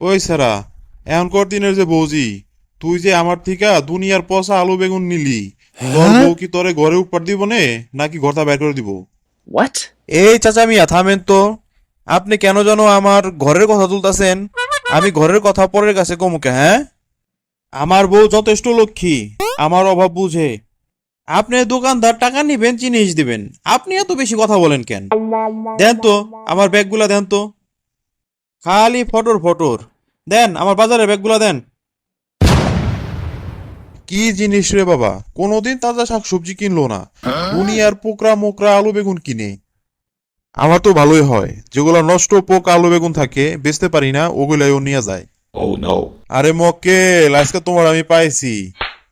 ওই সারা এখনকার দিনের যে বৌজি তুই যে আমার থিকা দুনিয়ার পচা আলু বেগুন নিলি তোর বউ কি তোরে ঘরে উপর দিব নে নাকি ঘরটা বের করে দিব? What? এই চাচা মিয়া থামেন তো। আপনি কেন যেন আমার ঘরের কথা তুলতাছেন? আমি ঘরের কথা পরের কাছে কমুকে হ্যাঁ? আমার বউ যথেষ্ট লক্ষ্মী আমার অভাব বুঝে। আপনি দোকানদার টাকা নিবেন জিনিস দিবেন। আপনি এত বেশি কথা বলেন কেন? দেন তো আমার ব্যাগগুলা দেন তো। খালি ফটোর ফটোর। দেন আমার বাজারের ব্যাগগুলা দেন। কি জিনিস রে বাবা? কোনোদিন তাজা শাকসবজি কিনলো না। দুনিয়ার পোকরা মোকরা আলু বেগুন কিনে। আমার তো ভালোই হয়। যেগুলো নষ্ট পোকা আলু বেগুন থাকে বেচতে পারি না ওগুলাই ও নিয়ে যায়। Oh আরে মক্কেল আজকে তোমার আমি পাইছি।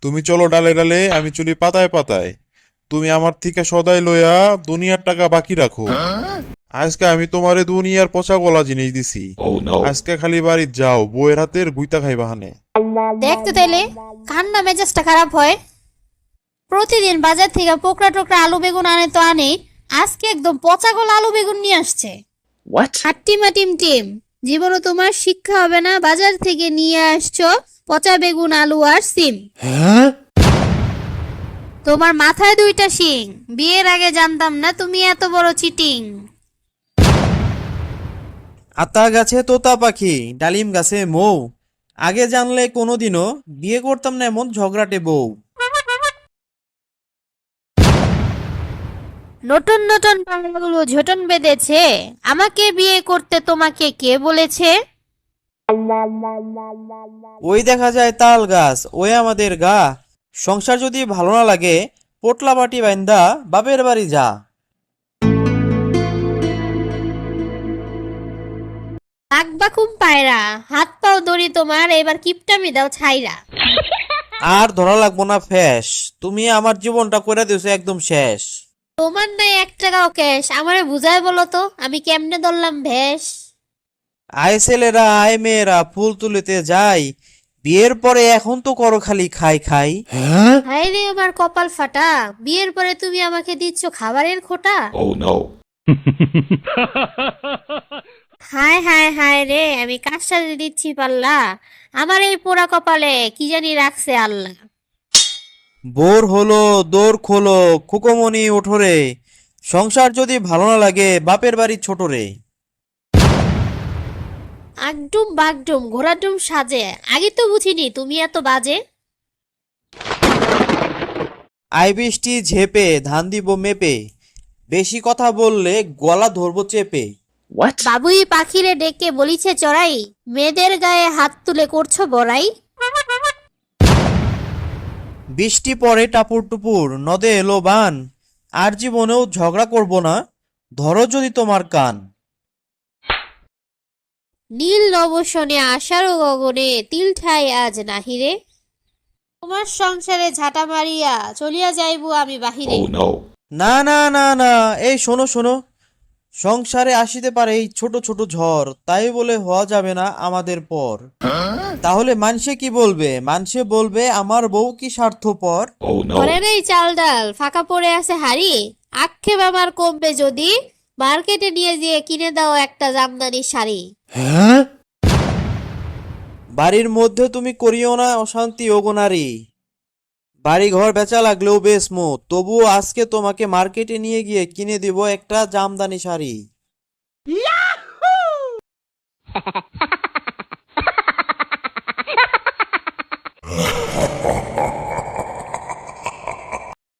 তুমি চলো ডালে ডালে আমি চলি পাতায় পাতায়। তুমি আমার থেকে সদাই লইয়া দুনিয়ার টাকা বাকি রাখো। আজকে আমি তোমারে দুনিয়ার পচা গলা জিনিস দিছি। Oh আজকে খালি বাড়ি যাও বউয়ের হাতের গুইতা খাইবা হানে। দেখতে তাইলে কান্না মেজাজটা খারাপ হয়। প্রতিদিন বাজার থেকে পোকরা টোকরা আলু বেগুন আনে তো আনে আজকে একদম পচা গলা আলু বেগুন নিয়ে আসছে? হাট্টিমা টিম টিম জীবনও তোমার শিক্ষা হবে না বাজার থেকে নিয়ে আসছো পচা বেগুন আলু আর সিম। তোমার মাথায় দুইটা শিং বিয়ের আগে জানতাম না তুমি এত বড় চিটিং। আতা গাছে তোতা পাখি ডালিম গাছে মৌ। আগে জানলে কোনোদিনও বিয়ে করতাম না এমন ঝগড়াটে বউ। নতুন নতুন পাগলাগুলো ঝোটন বেঁধেছে। আমাকে বিয়ে করতে তোমাকে কে বলেছে? ওই দেখা যায় তাল গাছ ওই আমাদের গা। সংসার যদি ভালো না লাগে পোটলা বাটি বাইন্দা বাপের বাড়ি যা। বাকুম পায়রা হাত পাও দড়ি তোমার এবার কিপটামি দাও ছাইরা। আর ধরা লাগবো না ফ্যাস তুমি আমার জীবনটা করে দিয়েছ একদম শেষ। তোমার নাই এক টাকাও ক্যাশ আমারে বুঝায় বলো তো আমি কেমনে ধরলাম ভেষ আয় ছেলেরা আয় মেয়েরা ফুল তুলিতে যাই বিয়ের পরে এখন তো করো খালি খাই খাই। হায় রে আমার কপাল ফাটা বিয়ের পরে তুমি আমাকে দিচ্ছ খাবারের খোটা? Oh no. হায় হায় হায় রে আমি কার সাথে দিচ্ছি পাল্লা? আমার এই পোড়া কপালে কি জানি রাখছে আল্লাহ। বোর হলো দোর খোলো খুকোমনি ওঠরে সংসার যদি ভালো না লাগে বাপের বাড়ি ছোট রে। আগডুম বাগডুম ঘোড়াডুম সাজে। আগে তো বুঝিনি তুমি এত বাজে। আই বৃষ্টি ঝেপে ধান দিব মেপে। বেশি কথা বললে গলা ধরবো চেপে। What? বাবুই পাখিরে ডেকে বলিছে চড়াই মেয়েদের গায়ে হাত তুলে করছ বড়াই? বৃষ্টি পরে টাপুর টুপুর নদে এলো বান আর জীবনেও ঝগড়া করব না ধরো যদি তোমার কান। নীল নবসনে আষাঢ় গগনে তিল ঠাই আজ নাহিরে। তোমার সংসারে ঝাঁটা মারিয়া চলিয়া যাইব আমি বাহিরে। Oh না না না না এই শোনো শোনো সংসারে আসিতে পারে এই ছোট ছোট ঝড় তাই বলে হওয়া যাবে না আমাদের পর। তাহলে মানুষে কি বলবে? মানুষে বলবে আমার বউ কি স্বার্থপর? Oh. ঘরে নেই চাল ডাল ফাঁকা পড়ে আছে হাড়ি। আক্ষেপ আমার কমবে যদি মার্কেটে নিয়ে গিয়ে কিনে দাও একটা জামদানি শাড়ি। বাড়ির মধ্যে তুমি করিও না অশান্তি ওগোনারি বাড়ি ঘর বেচা লাগলেও বেশ মো তবুও আজকে তোমাকে মার্কেটে নিয়ে গিয়ে কিনে দিব একটা জামদানি শাড়ি।